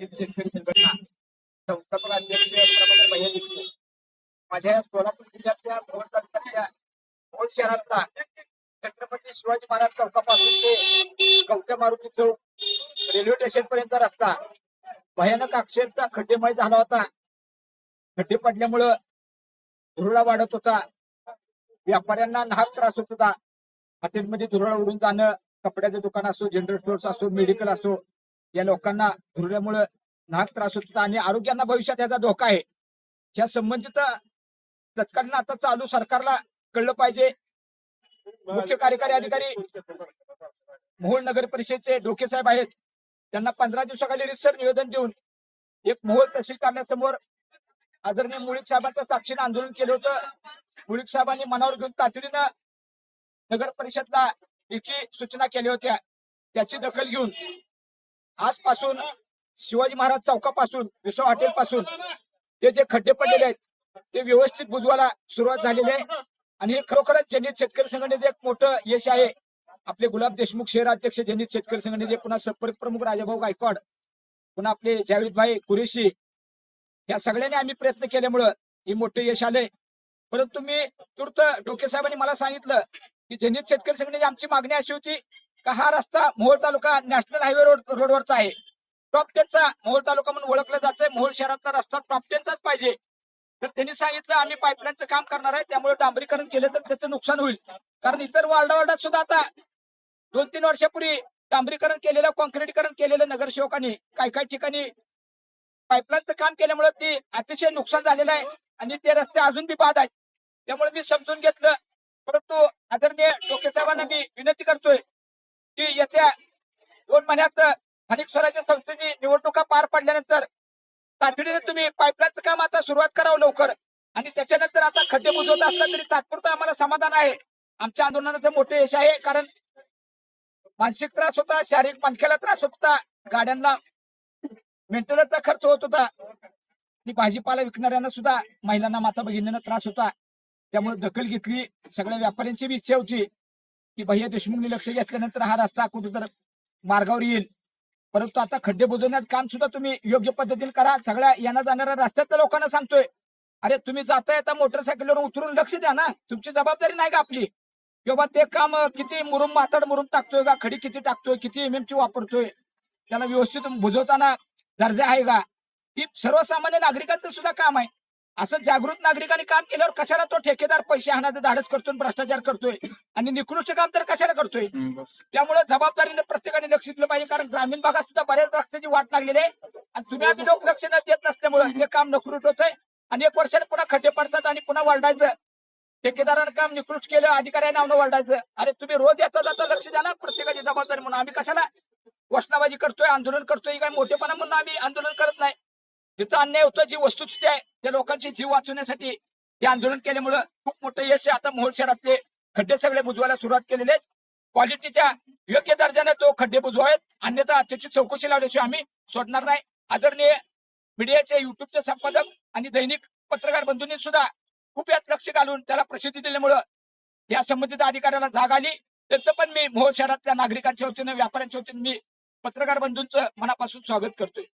शेतकरी संघटना संस्थापक अध्यक्ष प्रभाकर भैया देशमुख माझ्या सोलापूर जिल्ह्यातल्या भोर तालुक्यातल्या भोर शहरातला छत्रपती शिवाजी महाराज चौकापासून ते गौच्या मारुती चौक रेल्वे स्टेशन पर्यंत रस्ता. भयानक अक्षरचा खड्डेमय झाला होता खड्डे म्हणजे पडल्यामुळं धुरळा वाढत होता. व्यापाऱ्यांना नाहक त्रास होत होता हॉटेलमध्ये धुरळा उडून जाणं कपड्याचं दुकान असो जनरल स्टोअर्स असो मेडिकल असो. या लोकांना धुरळ्यामुळं नाहक त्रास होत होता आणि आरोग्यांना भविष्यात याचा धोका आहे. या संबंधित तत्कालीन आता चालू सरकारला कळलं पाहिजे. मुख्य कार्यकारी अधिकारी मोहोळ नगर परिषदेचे डोके साहेब आहेत. त्यांना पंधरा दिवसाखाली रिसर निवेदन देऊन एक मोहोळ तहसील कार्यालयासमोर आदरणीय मुळीक साहेबांच्या साक्षीने आंदोलन केलं होतं. मुळीक साहेबांनी मनावर घेऊन तातडीनं नगर परिषदला एकी सूचना केल्या होत्या. त्याची दखल घेऊन आजपासून शिवाजी महाराज चौकापासून विश्व हॉटेल पासून ते जे खड्डे पडलेले आहेत ते व्यवस्थित बुजवायला सुरुवात झालेली आहे. आणि हे खरोखरच जनित शेतकरी संघटनेचं एक मोठं यश आहे. आपले गुलाब देशमुख शहर अध्यक्ष जनित शेतकरी संघटनेचे पुन्हा संपर्क प्रमुख राजाभाऊ गायकवाड पुन्हा आपले जावेद भाई कुरेशी या सगळ्यांनी आम्ही प्रयत्न केल्यामुळं हे मोठं यश आलंय. परंतु मी तूर्त डोके साहेबांनी मला सांगितलं की जनित शेतकरी संघटनेची आमची मागणी अशी होती का हा रस्ता Mohol taluka national highway road रोडवरचा आहे. टॉप टेनचा मोहोळ तालुका म्हणून ओळखला जातोय. मोहोळ शहरातला रस्ता टॉप टेनचाच पाहिजे. तर त्यांनी सांगितलं आम्ही पाईपलाईनचं काम करणार आहे. त्यामुळे डांबरीकरण केलं तर त्याचं नुकसान होईल. कारण इतर वार्डावार्डात सुद्धा आता दोन तीन वर्षापूर्वी डांबरीकरण केलेलं कॉन्क्रीटीकरण केलेलं नगरसेवकांनी काही काही ठिकाणी पाईपलाईनचं काम केल्यामुळे ते अतिशय नुकसान झालेलं आहे आणि ते रस्ते अजून बी बाद आहेत. त्यामुळे मी समजून घेतलं. परंतु आदरणीय डोके साहेबांना मी विनंती करतोय की येत्या दोन महिन्यात स्थानिक स्वराज्य संस्थेची निवडणुका पार पडल्यानंतर तातडीने तुम्ही पाईपलाईनचं काम आता सुरुवात करावं लवकर. आणि त्याच्यानंतर आता खड्डे बुजवत असला तरी तात्पुरतं आम्हाला समाधान आहे. आमच्या आंदोलनाचं मोठं यश आहे कारण मानसिक त्रास होता शारीरिक मनक्याला त्रास होत होता गाड्यांना मेंटेनन्सचा खर्च होत होता. आणि भाजीपाला विकणाऱ्यांना सुद्धा महिलांना माता भगिनींना त्रास होता. त्यामुळे दखल घेतली सगळ्या व्यापाऱ्यांची बी इच्छा होती. की भैया देशमुखने लक्ष घेतल्यानंतर हा रस्ता कुठेतर मार्गावर येईल. परंतु आता खड्डे बुजवण्याचं काम सुद्धा तुम्ही योग्य पद्धतीने करा. सगळ्या येण्या जाणाऱ्या रस्त्यातल्या लोकांना सांगतोय. अरे तुम्ही जाताय आता मोटरसायकलवर उतरून लक्ष द्या ना. तुमची जबाबदारी नाही का आपली? किंवा ते काम किती मुरुम मातड मुरुम टाकतोय का? खडी किती टाकतोय? किती एम ची वापरतोय? त्याला व्यवस्थित बुजवताना दर्जा आहे का? ही सर्वसामान्य नागरिकांचं सुद्धा काम आहे. असं जागृत नागरिकांनी काम केल्यावर कशाला तो ठेकेदार पैसे हाणाचं धाडस करतोय भ्रष्टाचार करतोय? आणि निकृष्ट काम तर कशाला करतोय? त्यामुळे जबाबदारीने प्रत्येकाने लक्ष दिलं पाहिजे कारण ग्रामीण भागात सुद्धा बऱ्याच रस्त्याची वाट लागलेली आहे. आणि तुम्ही आम्ही लोक लक्ष न देत नसल्यामुळे हे काम नकृत होत आहे आणि एक वर्षाने पुन्हा खड्डे पडतात आणि पुन्हा वरडायचं ठेकेदारानं काम निकृष्ट केलं अधिकाऱ्या नावनं वरडायचं अरे तुम्ही रोज येता जाता लक्ष द्या ना प्रत्येकाची जबाबदारी म्हणून. आम्ही कशाला घोषणाबाजी करतोय आंदोलन करतोय काय मोठेपणा म्हणून आम्ही आंदोलन करत नाही. जिथं अन्याय होतं जी वस्तुस्थिती आहे त्या लोकांचे जीव वाचवण्यासाठी हे आंदोलन केल्यामुळं खूप मोठं यश आहे. आता मोहोळ शहरातले खड्डे सगळे बुजवायला सुरुवात केलेले आहेत. क्वालिटीच्या योग्य दर्जाने तो खड्डे बुजवावेत. अन्यथा त्याची चौकशी लावल्याशिवाय आम्ही सोडणार नाही. आदरणीय मीडियाचे युट्यूबचे संपादक आणि दैनिक पत्रकार बंधूंनी सुद्धा खूप यात लक्ष घालून त्याला प्रसिद्धी दिल्यामुळं या संबंधित अधिकाऱ्याला जाग आली. त्याचं पण मी मोहोळ शहरातल्या नागरिकांच्या वतीनं व्यापाऱ्यांच्या वतीनं मी पत्रकार बंधूंचं मनापासून स्वागत करतोय.